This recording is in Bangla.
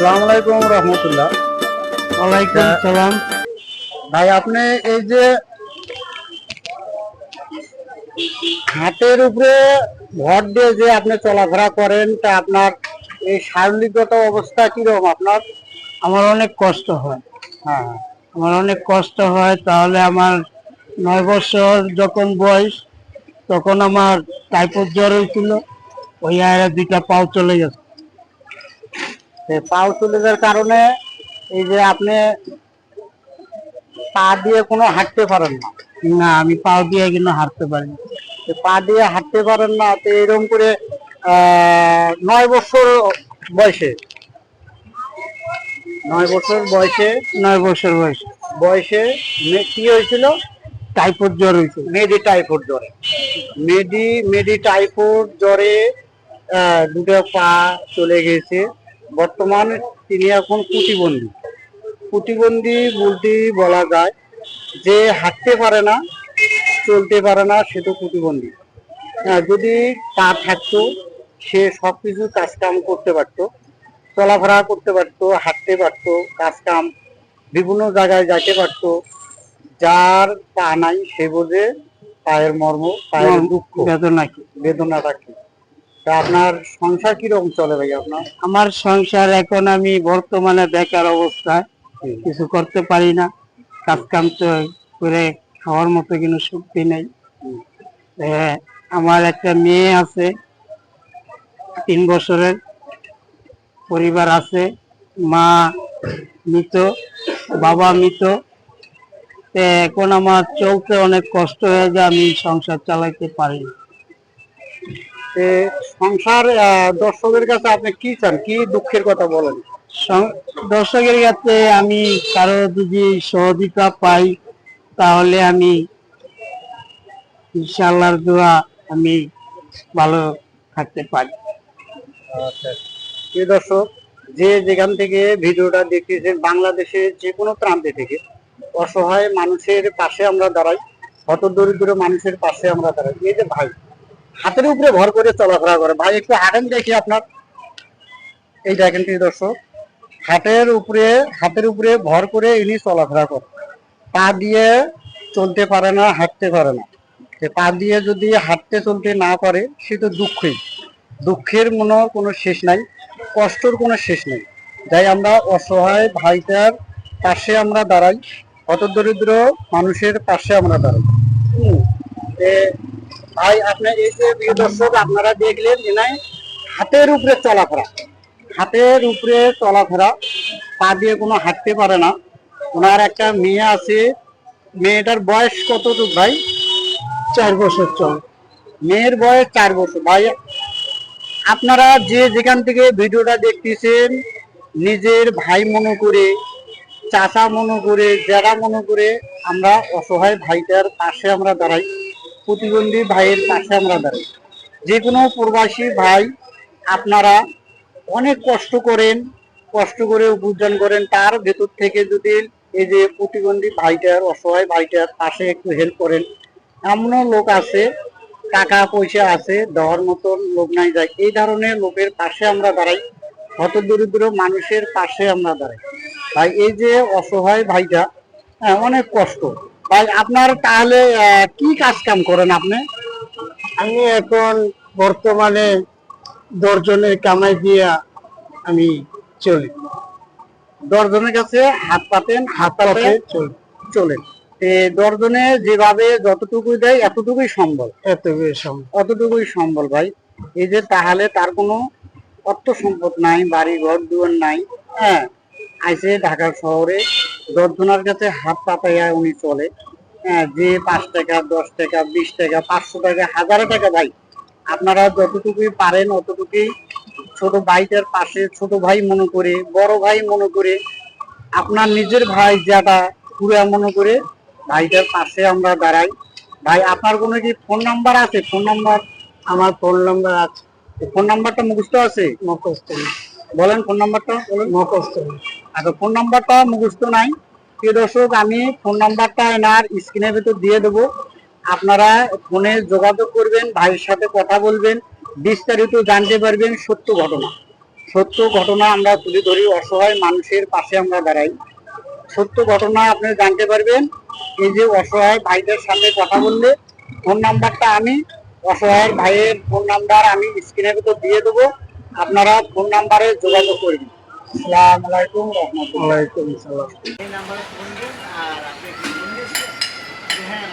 আলাইকুম রহমতুল্লাহ। ওয়ালাইকুম। সালাম ভাই আপনি এই যে হাতের উপরে ভর দিয়ে যে আপনি চলাফেরা করেন তা আপনার এই শারীরিকগত অবস্থা কীরকম আপনার? আমার অনেক কষ্ট হয়। হ্যাঁ। আমার অনেক কষ্ট হয় তাহলে আমার নয় বছর যখন বয়স তখন আমার টাইফয়েড জ্বর হয়েছিল ওই আয় দুইটা পাও চলে গেছে। পাও চলে যাওয়ার কারণে এই যে আপনি পা দিয়ে কোনো হাঁটতে পারেন না। না আমি পাও দিয়ে কিন্তু হাঁটতে পারি না। পা দিয়ে হাঁটতে পারেন না তো এরকম করে নয় বছর বয়সে। নয় বছর বয়সে? নয় বছর বয়স। বয়সে মে- কি হয়েছিল? টাইফয়েড জ্বর হয়েছিল। মেডি টাইফয়েড জ্বরে। মেডি মেডি টাইফয়েড জ্বরে আহ, দুটো পা চলে গেছে। বর্তমান তিনি এখন প্রতিবন্ধী প্রতিবন্ধী বলতে বলা যায় যে হাঁটতে পারে না চলতে পারে না সে তো প্রতিবন্ধী হ্যাঁ, যদি পা থাকতো সে সব কিছু কাজকাম করতে পারতো চলাফেরা করতে পারতো হাঁটতে পারতো কাজকাম বিভিন্ন জায়গায় যাইতে পারতো যার পা নাই সে বোঝে পায়ের মর্ম পায়ের দুঃখ বেদনা কি? বেদনাটা কি? তা আপনার সংসার কীরকম চলে ভাই আপনার? আমার সংসার এখন আমি বর্তমানে বেকার অবস্থায় কিছু করতে পারি না। কাজ কাম তো করে খাওয়ার মতো কোনো শক্তি নেই। আমার একটা মেয়ে আছে তিন বছরের। পরিবার আছে মা মৃত বাবা মৃত। এখন আমার চলতে অনেক কষ্ট হয়ে যায় আমি সংসার চালাইতে পারি না। সংসার দর্শকের কাছে আপনি কি চান? কি দুঃখের কথা বলেন? দর্শকের কাছে আমি কারও যদি সহযোগিতা পাই তাহলে আমি ইনশাল্লাহর দোয়া আমি ভালো থাকতে পারি। আচ্ছা। প্রিয় দর্শক যে যেখান থেকে ভিডিওটা দেখতেছেন বাংলাদেশের যে কোনো প্রান্তে থেকে অসহায় মানুষের পাশে আমরা দাঁড়াই হত দরিদ্র মানুষের পাশে আমরা দাঁড়াই। এই যে ভাই হাতের উপরে ভর করে চলাফেরা করে। ভাই, একটু হাঁটেন দেখি আপনার। এই দেখেন দর্শক হাতের উপরে হাতের উপরে ভর করে ইনি চলাফেরা করে পা দিয়ে চলতে পারে না, হাঁটতে পারে না। পা দিয়ে যদি হাঁটতে চলতে না পারে, সে তো দুঃখই দুঃখের মনে কোনো শেষ নাই, কষ্টর কোনো শেষ নেই। যাই, আমরা অসহায় ভাইটার পাশে আমরা দাঁড়াই। অত দরিদ্র মানুষের পাশে আমরা দাঁড়াই। ভাই আপনার এই যে প্রিয় দর্শক আপনারা দেখলেন যে নাই হাতের উপরে চলাফেরা। হাতের উপরে চলাফেরা পা দিয়ে কোনো হাঁটতে পারে না। ওনার একটা মেয়ে আছে মেয়েটার বয়স কতটুকু ভাই? চার বছর চল। মেয়ের বয়স চার বছর। ভাই আপনারা যে যেখান থেকে ভিডিওটা দেখতেছেন নিজের ভাই মনে করে চাচা মনে করে যারা মনে করে আমরা অসহায় ভাইটার পাশে আমরা দাঁড়াই। প্রতিবন্ধী ভাইয়ের পাশে আমরা দাঁড়াই। যে কোনো প্রবাসী ভাই আপনারা অনেক কষ্ট করেন কষ্ট করে উপার্জন করেন তার ভেতর থেকে যদি এই যে প্রতিবন্ধী ভাইটার অসহায় ভাইটার পাশে একটু হেল্প করেন এমনও লোক আছে টাকা পয়সা আছে দেওয়ার মতন লোক নাই যায়। এই ধরনের লোকের পাশে আমরা দাঁড়াই হত দরিদ্র মানুষের পাশে আমরা দাঁড়াই। ভাই এই যে অসহায় ভাইটা হ্যাঁ, অনেক কষ্ট। ভাই আপনার তাহলে কি কাজ কাম করেন আপনি? আমি এখন বর্তমানে দর্জনের কামাই দিয়া আমি চলি। দশজনের কাছে হাত পাতেন হাত পাতে চলি। চলেন। এ যেভাবে যতটুকু দেয় এতটুকুই সম্বল। এত বেশি অতটুকুই সম্বল ভাই। এই যে তাহলে তার কোনো অর্থ সম্পদ নাই বাড়ি ঘর দুয়ার নাই হ্যাঁ আইসে ঢাকা শহরে দশজনের কাছে হাত পাতাইয়া উনি চলে। হ্যাঁ যে পাঁচ টাকা দশ টাকা বিশ টাকা পাঁচশো টাকা হাজার টাকা ভাই। আপনারা যতটুকুই পারেন অতটুকুই ছোট ভাইটার পাশে ছোট ভাই মনে করে বড় ভাই মনে করে আপনার নিজের ভাই যেটা পুরা মনে করে ভাইটার পাশে আমরা দাঁড়াই। ভাই আপনার কোনো কি ফোন নাম্বার আছে? ফোন নাম্বার আমার ফোন নাম্বার আছে। ফোন নাম্বারটা মুখস্থ আছে? মুখস্থ। বলেন ফোন নাম্বারটা বলেন। মুখস্থ। আচ্ছা ফোন নাম্বারটা মুখস্থ নাই। প্রিয় দর্শক, আমি ফোন নাম্বারটা এনার স্ক্রিনের ভিতর দিয়ে দেবো। আপনারা ফোনে যোগাযোগ করবেন, ভাইয়ের সাথে কথা বলবেন, বিস্তারিত জানতে পারবেন সত্য ঘটনা। সত্য ঘটনা আমরা তুলে ধরি, অসহায় মানুষের পাশে আমরা দাঁড়াই। সত্য ঘটনা আপনি জানতে পারবেন, এই যে অসহায় ভাইদের সাথে কথা বললে ফোন নাম্বারটা আমি, অসহায় ভাইয়ের ফোন নাম্বার আমি স্ক্রিনের ভিতর দিয়ে দেবো। আপনারা ফোন নাম্বারে যোগাযোগ করবেন। আসসালামু আলাইকুম রহমতুল্লাহ ওয়ালাইকুম আসসালাম এই নাম্বারে ফোন দিন আর আপনি? হ্যাঁ